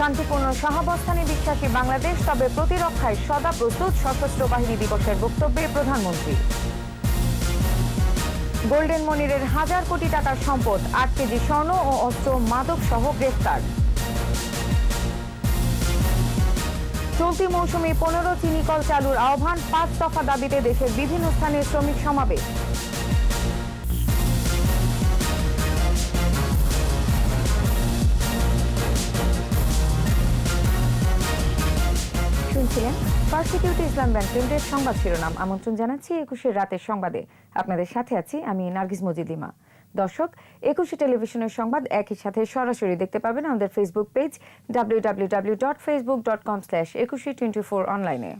শান্তিপূর্ণ সহাবস্থানে বিশ্বাসী বাংলাদেশ, তবে প্রতিরক্ষায় সদা প্রস্তুত, সশস্ত্র বাহিনী দিবসের বক্তব্যে প্রধানমন্ত্রী। গোল্ডেন মনিরের হাজার কোটি টাকার সম্পদ, আট কেজি স্বর্ণ ও অস্ত্র মাদক সহ গ্রেফতার। চলতি মৌসুমে পনেরো চিনিকল চালুর আহ্বান, পাঁচ দফা দাবিতে দেশের বিভিন্ন স্থানে শ্রমিক সমাবেশ। পার্সিকিউটি ইসলাম ব্যাংক লিমিটেড সংবাদ শিরোনাম। আমন্ত্রণ জানাচ্ছি একুশের রাতের সংবাদে। আপনাদের সাথে আছি আমি নার্গিস মজিদিমা। দর্শক, একুশে টেলিভিশনের সংবাদ একই সাথে সরাসরি দেখতে পাবেন আমাদের Facebook page W W dot Facebook dot com slash Ekushey twenty four অনলাইনে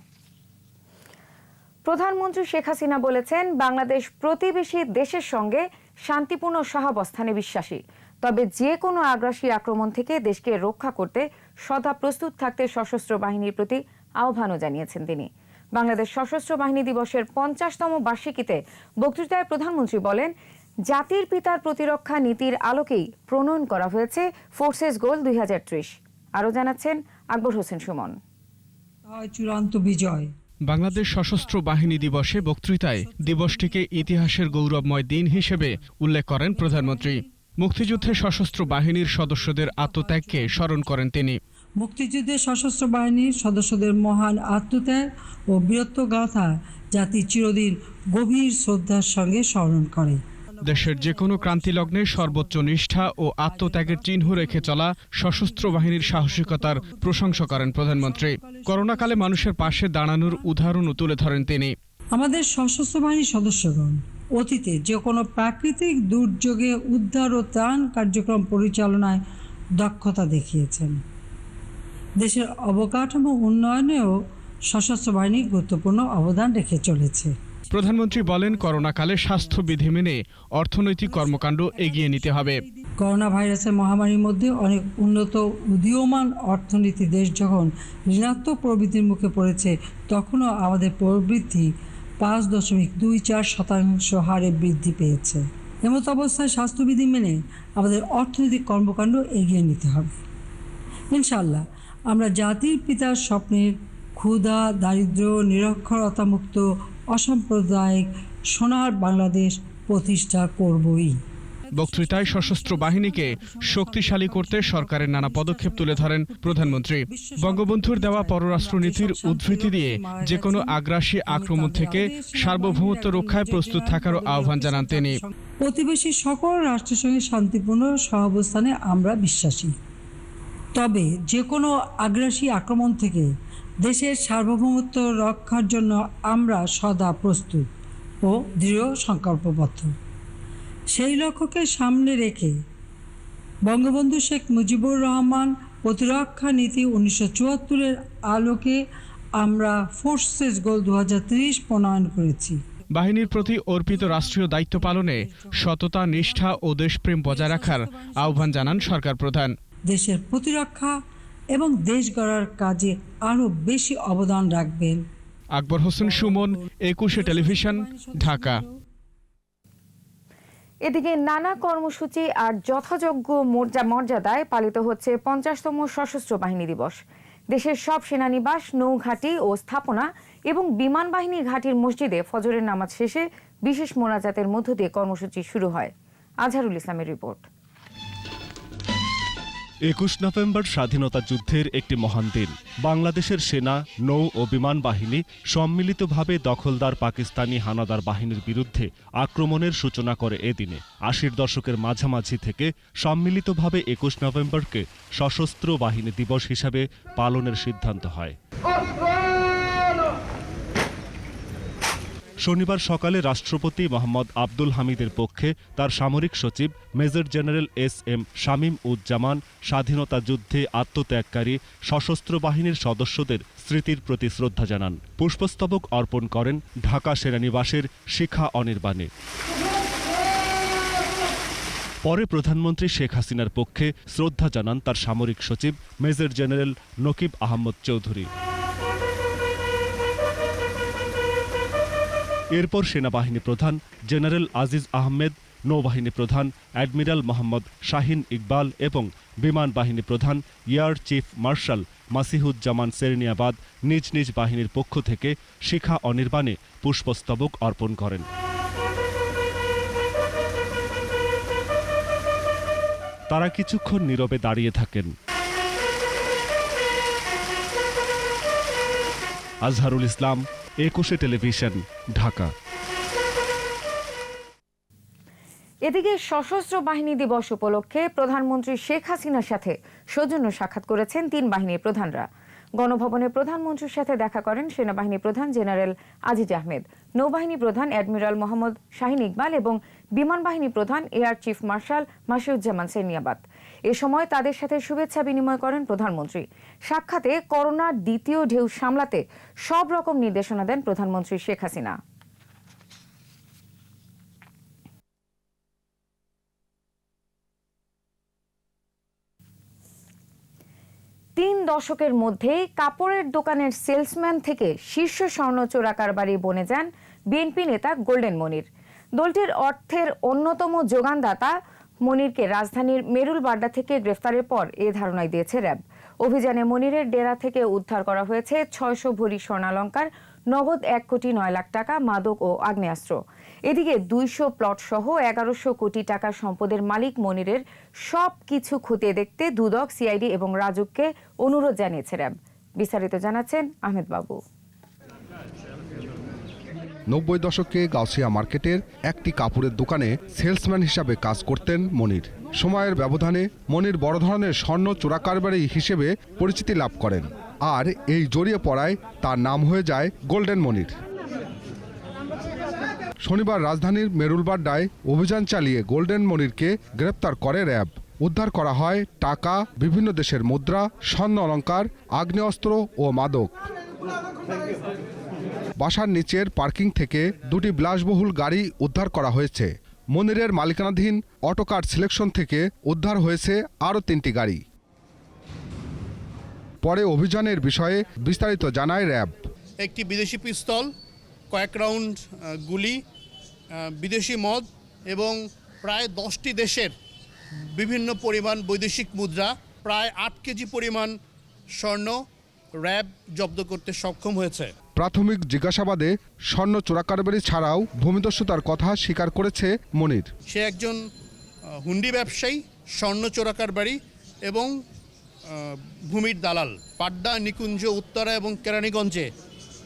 প্রধানমন্ত্রী শেখ হাসিনা বলেছেন, বাংলাদেশ প্রতিবেশী দেশের সঙ্গে শান্তিপূর্ণ সহাবস্থানে বিশ্বাসী। তবে যে কোনো আগ্রাসী আক্রমণ থেকে দেশকে রক্ষা করতে সদা প্রস্তুত থাকতে সশস্ত্র বাহিনীর প্রতি আহ্বানও জানিয়েছেন তিনি। বাংলাদেশ সশস্ত্র বাহিনী দিবসের পঞ্চাশতম বার্ষিকীতে বক্তৃতায় প্রধানমন্ত্রী বলেন জাতির পিতার প্রতিরক্ষা নীতির আলোকেই প্রণয়ন করা হয়েছে ফোর্সেস গোল দুই হাজার ত্রিশ। আরও জানাচ্ছেন আকবর হোসেন সুমন। চূড়ান্ত বিজয়। বাংলাদেশ সশস্ত্র বাহিনী দিবসে বক্তৃতায় দিবসটিকে ইতিহাসের গৌরবময় দিন হিসেবে উল্লেখ করেন প্রধানমন্ত্রী। মুক্তিযুদ্ধে সশস্ত্র বাহিনীর সদস্যদের আত্মত্যাগকে স্মরণ করেন তিনি। মুক্তিযুদ্ধের সশস্ত্র বাহিনীর সদস্যদের মহান আত্মত্যাগ ও বীরত্ব গাথা জাতি চিরদিন গভীর শ্রদ্ধার সঙ্গে স্মরণ করে। দেশের যে কোনো ক্রান্তিলগ্নে সর্বোচ্চ নিষ্ঠা ও আত্মত্যাগের চিহ্ন রেখে চলা সশস্ত্র বাহিনীর সাহসিকতার প্রশংসা করেন প্রধানমন্ত্রী। করোনাকালে মানুষের পাশে দাঁড়ানোর উদাহরণও তুলে ধরেন তিনি। আমাদের সশস্ত্র বাহিনীর সদস্যগণ অতীতে যে কোনো প্রাকৃতিক দুর্যোগে উদ্ধার ও ত্রাণ কার্যক্রম পরিচালনায় দক্ষতা দেখিয়েছেন। দেশের অবকাঠামো উন্নয়নেও সশস্ত্র বাহিনী গুরুত্বপূর্ণ অবদান রেখে চলেছে। প্রধানমন্ত্রী বলেন করোনাকালে স্বাস্থ্যবিধি মেনে অর্থনৈতিক কর্মকাণ্ড এগিয়ে নিতে হবে। করোনা ভাইরাসের মহামারীর মধ্যে অনেক উন্নত উদীয়মান অর্থনীতি দেশ যখন ঋণাত্মক প্রবৃদ্ধির মুখে পড়েছে তখনও আমাদের প্রবৃদ্ধি পাঁচ দশমিক দুই চার শতাংশ হারে বৃদ্ধি পেয়েছে। এমত অবস্থায় স্বাস্থ্যবিধি মেনে আমাদের অর্থনৈতিক কর্মকাণ্ড এগিয়ে নিতে হবে। ইনশাল্লাহ আমরা জাতির পিতার স্বপ্নের ক্ষুধা দারিদ্র নিরক্ষরতামুক্ত অসাম্প্রদায়িক সোনার বাংলাদেশ প্রতিষ্ঠা করবই। বক্তৃতায় সশস্ত্র বাহিনীকে শক্তিশালী করতে সরকারের নানা পদক্ষেপ তুলে ধরেন প্রধানমন্ত্রী। বঙ্গবন্ধুর দেওয়া পররাষ্ট্রনীতির উদ্ধৃতি দিয়ে যে কোনো আগ্রাসী আক্রমণ থেকে সার্বভৌমত্ব রক্ষায় প্রস্তুত থাকারও আহ্বান জানান তিনি। প্রতিবেশী সকল রাষ্ট্রের সঙ্গে শান্তিপূর্ণ সহাবস্থানে আমরা বিশ্বাসী। তবে যে কোনো আগ্রাসী আক্রমণ থেকে দেশের সার্বভৌমত্ব রক্ষার জন্য আমরা সদা প্রস্তুত ও দৃঢ় সংকল্পবদ্ধ। সেই লক্ষ্যকে সামনে রেখে বঙ্গবন্ধু শেখ মুজিবুর রহমান প্রতিরক্ষা নীতি উনিশশো চুয়াত্তরের আলোকে আমরা ফোর্সেস গোল দু হাজার ত্রিশ প্রণয়ন করেছি। বাহিনীর প্রতি অর্পিত রাষ্ট্রীয় দায়িত্ব পালনে সততা, নিষ্ঠা ও দেশপ্রেম বজায় রাখার আহ্বান জানান সরকার প্রধান। দেশের প্রতিরক্ষা এবং দেশ গড়ার কাজে আরও বেশি অবদান রাখবেন। আকবর হোসেন সুমন একুশে টেলিভিশন ঢাকা। এদিকে নানা কর্মসূচি আর যথাযোগ্য মর্যা মর্যাদায় পালিত হচ্ছে পঞ্চাশতম সশস্ত্র বাহিনী দিবস। দেশের সব সেনানিবাস নৌঘাঁটি ও স্থাপনা এবং বিমান বাহিনী ঘাঁটির মসজিদে ফজরের নামাজ শেষে বিশেষ মোনাজাতের মধ্য দিয়ে কর্মসূচি শুরু হয়। আজহারুল ইসলামের রিপোর্ট। একুশ নভেম্বর স্বাধীনতা যুদ্ধের একটি মহান দিন। বাংলাদেশের সেনা, নৌ ও বিমান বাহিনী সম্মিলিতভাবে দখলদার পাকিস্তানি হানাদার বাহিনীর বিরুদ্ধে আক্রমণের সূচনা করে এদিনে আশির দশকের মাঝামাঝি থেকে সম্মিলিতভাবে একুশ নভেম্বরকে সশস্ত্র বাহিনী দিবস হিসাবে পালনের সিদ্ধান্ত হয়। শনিবার সকালে রাষ্ট্রপতি মোহাম্মদ আব্দুল হামিদের পক্ষে তার সামরিক সচিব, major general S M Shamim Uzzaman স্বাধীনতা যুদ্ধে আত্মত্যাগকারী সশস্ত্র বাহিনীর সদস্যদের স্মৃতির প্রতি শ্রদ্ধা জানান। পুষ্পস্তবক অর্পণ করেন ঢাকা সেনানিবাসের শিখা অনির্বাণে। পরে প্রধানমন্ত্রী শেখ হাসিনার পক্ষে শ্রদ্ধা জানান তার সামরিক সচিব, মেজর জেনারেল নকিব আহমদ চৌধুরী। এরপর সেনাবাহিনী প্রধান জেনারেল আজিজ আহমেদ, নৌবাহিনী প্রধান অ্যাডমিরাল মোহাম্মদ শাহিন ইকবাল এবং বিমান বাহিনী প্রধান air chief marshal Masihuzzaman Serniabat নিজ নিজ বাহিনীর পক্ষ থেকে শিখা অনির্বাণে পুষ্পস্তবক অর্পণ করেন। তারা কিছুক্ষণ নীরবে দাঁড়িয়ে থাকেন। আজহারুল ইসলাম একুশে টেলিভিশন, ঢাকা। এদিকে সশস্ত্র বাহিনী দিবস উপলক্ষে প্রধানমন্ত্রী শেখ হাসিনার সাথে সৌজন্য সাক্ষাৎ করেছেন তিন বাহিনীর প্রধানরা। গণভবনে প্রধানমন্ত্রীর সাথে দেখা করেন সেনাবাহিনী প্রধান জেনারেল আজিজ আহমেদ, নৌবাহিনী প্রধান অ্যাডমিরাল মোহাম্মদ শাহিন ইকবাল এবং বিমান বাহিনী প্রধান, air chief marshal Masiuzzaman Seniabat. এ সময় তাদের সাথে শুভেচ্ছা বিনিময় করেন প্রধানমন্ত্রী। সাক্ষাতে করোনার দ্বিতীয় ঢেউ সামলাতে সব রকম নির্দেশনা দেন প্রধানমন্ত্রী শেখ হাসিনা। তিন দশকের মধ্যেই কাপড়ের দোকানের সেলসম্যান থেকে শীর্ষ স্বর্ণ চোরা কারবারি বনে যান বিএনপি নেতা গোল্ডেন মনির। দলটির অর্থের অন্যতম যোগানদাতা মনিরকে রাজধানীর মেরুল বাড্ডা থেকে গ্রেফতারের পর এ ধারণায় দিয়েছে র্যাব। অভিযানে মনিরের ডেরা থেকে উদ্ধার করা হয়েছে ছয়শো ভরি স্বর্ণালঙ্কার, নগদ এক কোটি নয় লাখ টাকা, মাদক ও আগ্নেয়াস্ত্র। এদিকে দুইশো প্লট সহ এগারোশো কোটি টাকা সম্পদের মালিক মনিরের সব কিছু খতিয়ে দেখতে দুদক, সিআইডি এবং রাজুককে অনুরোধ জানিয়েছে র্যাব। বিস্তারিত জানাচ্ছেন আহমেদ বাবু। নব্বই দশকে গাউসিয়া মার্কেটের একটি কাপড়ের দোকানে সেলসম্যান হিসাবে কাজ করতেন মনির। সময়ের ব্যবধানে মনির বড় ধরনের স্বর্ণ চোরাকারবারি হিসেবে পরিচিতি লাভ করেন। আর এই জড়িয়ে পড়ায় তার নাম হয়ে যায় গোল্ডেন মনির। শনিবার রাজধানীর মেরুলবাড্ডায় অভিযান চালিয়ে গোল্ডেন মনিরকে গ্রেপ্তার করে র্যাব। উদ্ধার করা হয় টাকা, বিভিন্ন দেশের মুদ্রা, স্বর্ণ অলঙ্কার আগ্নেয়াস্ত্র ও মাদক। বাসার নিচের পার্কিং থেকে দুটি বিলাসবহুল গাড়ি উদ্ধার করা হয়েছে। মনিরের মালিকানাধীন অটোকার সিলেকশন থেকে উদ্ধার হয়েছে আরও তিনটি গাড়ি। পরে অভিযানের বিষয়ে বিস্তারিত জানায় র্যাব। একটি বিদেশি পিস্তল, কয়েক রাউন্ড গুলি বিদেশি মদ এবং প্রায় দশটি দেশের বিভিন্ন পরিমাণ বৈদেশিক মুদ্রা, প্রায় আট কেজি পরিমাণ স্বর্ণ র্যাব জব্দ করতে সক্ষম হয়েছে। প্রাথমিক জিজ্ঞাসাবাদে স্বর্ণ চোরাকারবারি ছাড়াও ভূমিদস্যুতার কথা স্বীকার করেছে মনির। সে একজন হুন্ডি ব্যবসায়ী, স্বর্ণ চোরাকার বাড়ি এবং ভূমির দালাল। পাড্ডা, নিকুঞ্জ, উত্তরা এবং কেরানীগঞ্জে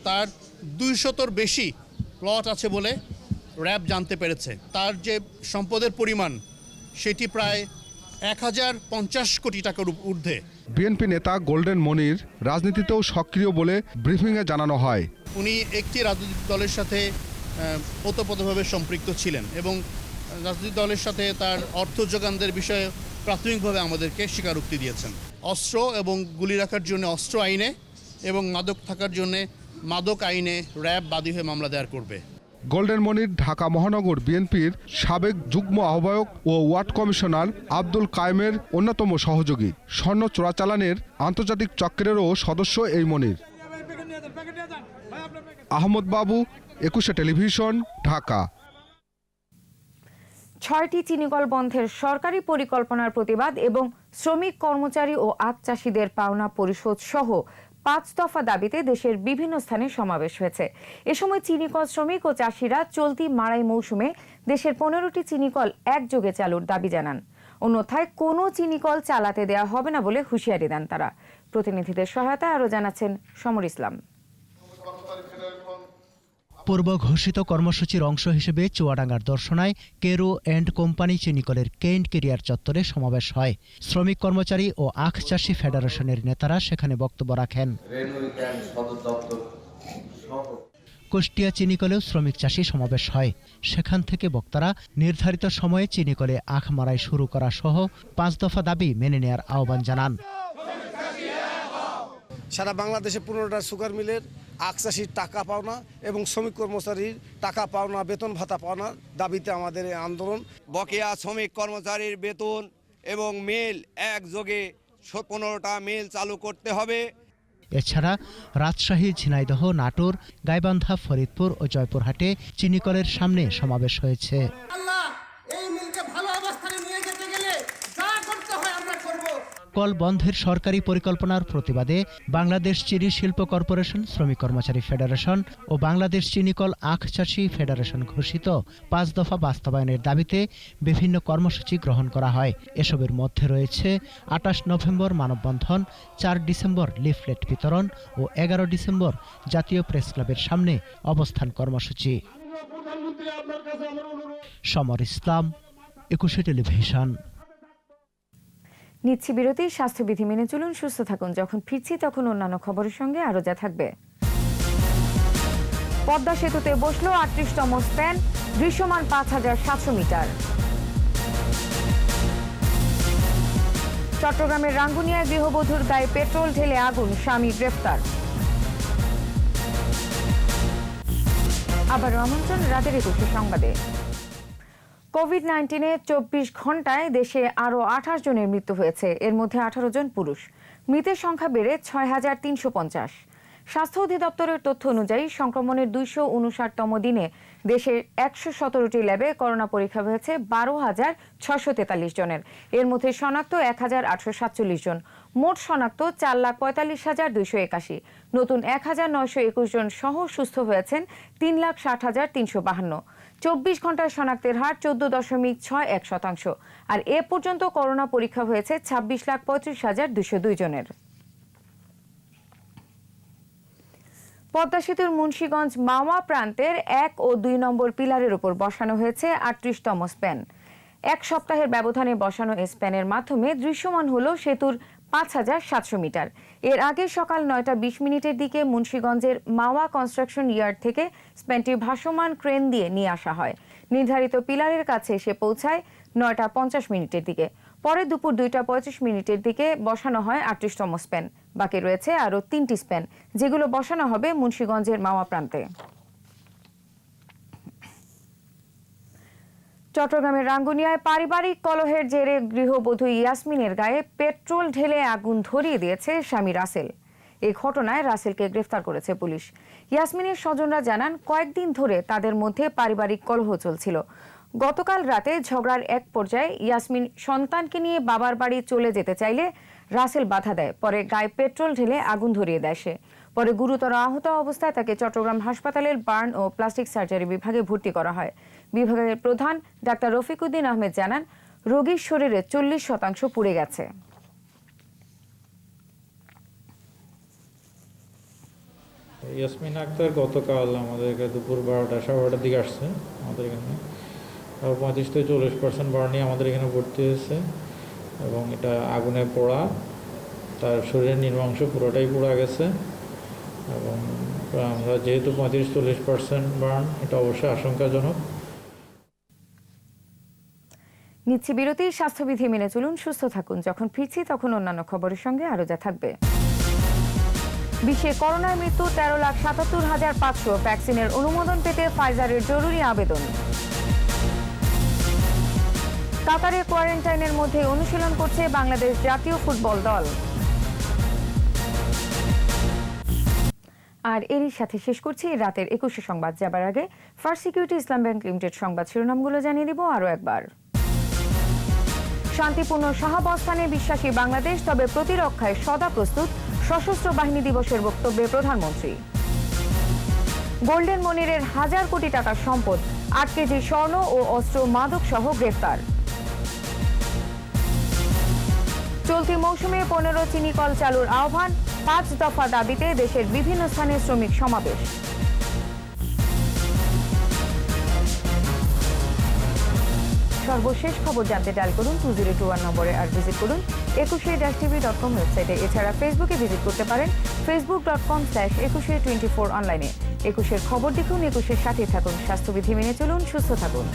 তার দুইশতর বেশি প্লট আছে বলে র্যাব জানতে পেরেছে। তার যে সম্পদের পরিমাণ, সেটি প্রায় এক হাজার পঞ্চাশ কোটি টাকার ঊর্ধ্বে। বিএনপি নেতা গোল্ডেন মনির রাজনীতিতেও সক্রিয় বলে ব্রিফিংয়ে জানানো হয়। উনি একটি রাজনৈতিক দলের সাথে ওতপ্রোতভাবে সম্পৃক্ত ছিলেন এবং রাজনৈতিক দলের সাথে তার অর্থ যোগানদের বিষয়ে প্রাথমিকভাবে আমাদেরকে স্বীকারোক্তি দিয়েছেন। অস্ত্র এবং গুলি রাখার জন্য অস্ত্র আইনে এবং মাদক থাকার জন্য মাদক আইনে র্যাব বাদী হয়ে মামলা দায়ের করবে। গোল্ডেন মনির, ঢাকা মহানগর বিএনপির সাবেক যুগ্ম আহ্বায়ক ও ওয়ার্ড কমিশনার আব্দুল কায়েমের অন্যতম সহযোগী। স্বর্ণ চোরাচালানের আন্তর্জাতিক চক্রেরও সদস্য এই মনির। আহমদ বাবু, একুশে টেলিভিশন, ঢাকা। ছয়টি চিনিকল বন্ধের সরকারি পরিকল্পনার প্রতিবাদ এবং শ্রমিক কর্মচারী ও আখ চাষিদের পাওনা পরিশোধ সহ পাঁচ দফা দাবিতে দেশের বিভিন্ন স্থানে সমাবেশ হয়েছে। এ সময় চিনিকল শ্রমিক ও চাষিরা চলতি মাড়াই মৌসুমে দেশের পনেরোটি চিনিকল একযোগে চালুর দাবি জানান। অন্যথায় কোনো চিনিকল চালাতে দেওয়া হবে না বলে হুঁশিয়ারি দেন তারা। প্রতিনিধিদের সহায়তায় আরও জানাচ্ছেন সমর ইসলাম। পূর্ব ঘোষিত কর্মসূচির অংশ হিসেবে চুয়াডাঙ্গার দর্শনায় কেরো অ্যান্ড কোম্পানি চিনিকলের কেন্ট কেরিয়ার চত্বরে সমাবেশ হয়। শ্রমিক কর্মচারী ও আখ চাষি ফেডারেশনের নেতারা সেখানে বক্তব্য রাখেন। কুষ্টিয়া চিনিকলেও শ্রমিক চাষি সমাবেশ হয়। সেখান থেকে বক্তারা নির্ধারিত সময়ে চিনিকলে আখ মারাই শুরু করা সহ পাঁচ দফা দাবি মেনে নেয়ার আহ্বান জানান। সারা বাংলাদেশে পনেরোটা সুগার মিলের আকচাষির টাকা পাওনা এবং শ্রমিক কর্মচারীর টাকা পাওনা বেতন ভাতা পাওনা দাবিতে আমাদের এই আন্দোলন। বকেয়া শ্রমিক কর্মচারীর বেতন এবং মেল একযোগে পনেরোটা মেল চালু করতে হবে। এছাড়া রাজশাহী ঝিনাইদহ নাটোর গাইবান্ধা ফরিদপুর ও জয়পুরহাটে চিনিকলের সামনে সমাবেশ হয়েছে আল্লাহ এই কল বন্ধের সরকারি পরিকল্পনার প্রতিবাদে বাংলাদেশ চিনি শিল্প কর্পোরেশন, শ্রমিক কর্মচারী ফেডারেশন ও বাংলাদেশ চিনিকল আখ চাষী ফেডারেশন ঘোষিত পাঁচ দফা বাস্তবায়নের দাবিতে বিভিন্ন কর্মসূচি গ্রহণ করা হয়। এসবের মধ্যে রয়েছে আটাশ নভেম্বর মানববন্ধন, চার ডিসেম্বর লিফলেট বিতরণ ও এগারো ডিসেম্বর জাতীয় প্রেস ক্লাবের সামনে অবস্থান কর্মসূচি। সমর ইসলাম, একুশে টেলিভিশন। নিচ্ছি বিরতি, স্বাস্থ্যবিধি মেনে চলুন, সুস্থ থাকুন। যখন ফিরছি, তখন অন্যান্য খবরের সঙ্গে আরও যা থাকবে। পদ্মা সেতুতে বসল আটত্রিশতম স্প্যান দৃশ্যমান পাঁচ হাজার সাতশো মিটার। চট্টগ্রামের রাঙ্গুনিয়ায় গৃহবধূর গায়ে পেট্রোল ঢেলে আগুন, স্বামী গ্রেফতার। আবার আমন্ত্রণ, রাতের একুশে সংবাদে। কোভিড নাইন্টিনে চব্বিশ ঘন্টায় দেশে আরও আঠাশ জনের মৃত্যু হয়েছে। এর মধ্যে আঠারো জন পুরুষ। মৃতের সংখ্যা বেড়ে ছয় হাজার তিনশো পঞ্চাশ। স্বাস্থ্য অধিদপ্তরের তথ্য অনুযায়ী সংক্রমণের দুইশো উনষাটতম দিনে দেশের একশো সতেরোটি ল্যাবে করোনা পরীক্ষা হয়েছে বারো হাজার ছশো তেতাল্লিশ জনের। এর মধ্যে শনাক্ত এক হাজার আটশো সাতচল্লিশ জন। মোট শনাক্ত চার লাখ পঁয়তাল্লিশ হাজার দুইশো একাশি। নতুন এক হাজার নয়শো একুশ জন সহ সুস্থ হয়েছেন তিন লাখ ষাট হাজার তিনশো বাহান্ন। চব্বিশ ঘন্টায় শনাক্তের হার চোদ্দ দশমিক ছয় এক শতাংশ। আর এ পর্যন্ত করোনা পরীক্ষা হয়েছে ছাব্বিশ লাখ পঁয়ত্রিশ হাজার দুশো দুই জনের। পদ্মা সেতুর মুন্সীগঞ্জ মাওয়া প্রান্তের এক ও দুই নম্বর পিলারের উপর বসানো হয়েছে আটত্রিশতম স্প্যান। এক সপ্তাহের ব্যবধানে বসানো স্প্যানের মাধ্যমে দৃশ্যমান হল সেতুর পাঁচ হাজার সাতশো মিটার। এর আগে সকাল নয়টা বিশ মিনিটের দিকে মুন্সীগঞ্জের মাওয়া কনস্ট্রাকশন ইয়ার্ড থেকে স্প্যানটি ভাসমান ক্রেন দিয়ে নিয়ে আসা হয়। নির্ধারিত পিলারের কাছে এসে পৌঁছায় নয়টা পঞ্চাশ মিনিটের দিকে। পরে দুপুর দুইটা পঁয়ত্রিশ মিনিটের দিকে বসানো হয় আটত্রিশতম স্প্যান বাকি রয়েছে আরও তিনটি স্প্যান যেগুলো বসানো হবে মুন্সীগঞ্জের মাওয়া প্রান্তে। চট্টগ্রামের রাঙ্গুনিয়ায় পারিবারিক কলহের জেরে গৃহবধূ ইয়াসমিনের গায়ে পেট্রোল ঢেলে আগুন ধরিয়ে দিয়েছে স্বামী রাসেল। এই ঘটনায় রাসেলকে গ্রেফতার করেছে পুলিশ। ইয়াসমিনের স্বজনরা জানান, কয়েকদিন ধরে তাদের মধ্যে পারিবারিক কলহ চলছিল। গতকাল রাতে ঝগড়ার এক পর্যায়ে ইয়াসমিন সন্তানকে নিয়ে বাবার বাড়ি চলে যেতে চাইলে রাসেল বাধা দেয়। পরে গায়ে পেট্রোল ঢেলে আগুন ধরিয়ে দেয় সে। পরে গুরুতর আহত অবস্থায় তাকে চট্টগ্রাম হাসপাতালের বার্ন ও প্লাস্টিক সার্জারি বিভাগে ভর্তি করা হয়। বিভাগের প্রধান ডাক্তার রফিকুদ্দিন আহমেদ জানান, রোগীর শরীরে চল্লিশ শতাংশ পুড়ে গেছে। ইয়াসমিন আক্তার গতকাল আমাদের এখানে দুপুর বারোটা, সাড়ে বারোটার দিকে আসছে আমাদের এখানে। পঁয়ত্রিশ থেকে চল্লিশ পার্সেন্ট বার্নি আমাদের এখানে ভর্তি হয়েছে এবং এটা আগুনে পোড়া, তার শরীরের নির্মাংস পুরোটাই পোড়া গেছে। এবং আমরা যেহেতু পঁয়ত্রিশ, চল্লিশ পার্সেন্ট বার্ন, এটা অবশ্যই আশঙ্কাজনক। নিচ্ছি বিরতি স্বাস্থ্যবিধি মেনে চলুন, সুস্থ থাকুন। যখন ফিরছি তখন অন্যান্য খবরের সঙ্গে আরও যা থাকবে। বিশ্বে করোনায় মৃত্যু তেরো লাখ সাতাত্তর হাজার পাঁচশো। ভ্যাকসিনের অনুমোদন পেতে ফাইজারের জরুরি আবেদন। কাতারে কোয়ারেন্টাইনের মধ্যে অনুশীলন করছে বাংলাদেশ জাতীয় ফুটবল দল। আর এরই সাথে শেষ করছি রাতের একুশে সংবাদ। যাবার আগে first security Islam bank limited সংবাদ শিরোনামগুলো জানিয়ে দিব আরও একবার। শান্তিপূর্ণ সহাবস্থানে বিশ্বাসী বাংলাদেশ, তবে প্রতিরক্ষায় সদা প্রস্তুত। সশস্ত্র বাহিনী দিবসের বক্তব্যে প্রধানমন্ত্রী। গোল্ডেন মনিরের হাজার কোটি টাকার সম্পদ, আট কেজি স্বর্ণ ও অস্ত্র মাদক সহ গ্রেফতার চলতি মৌসুমে পনেরো চিনিকল চালুর আহ্বান, পাঁচ দফা দাবিতে দেশের বিভিন্ন স্থানে শ্রমিক সমাবেশ। সর্বশেষ খবর জানতে ডায়াল করুন টু জিরো টু ওয়ান নম্বরে আর ভিজিট করুন একুশে ড্যাশ টিভি ডট কম ওয়েবসাইটে এছাড়া ফেসবুকে ভিজিট করতে পারেন Facebook dot com slash Ekushey twenty four অনলাইনে একুশের খবর দেখুন, একুশের সাথে থাকুন। স্বাস্থ্যবিধি মেনে চলুন, সুস্থ থাকুন।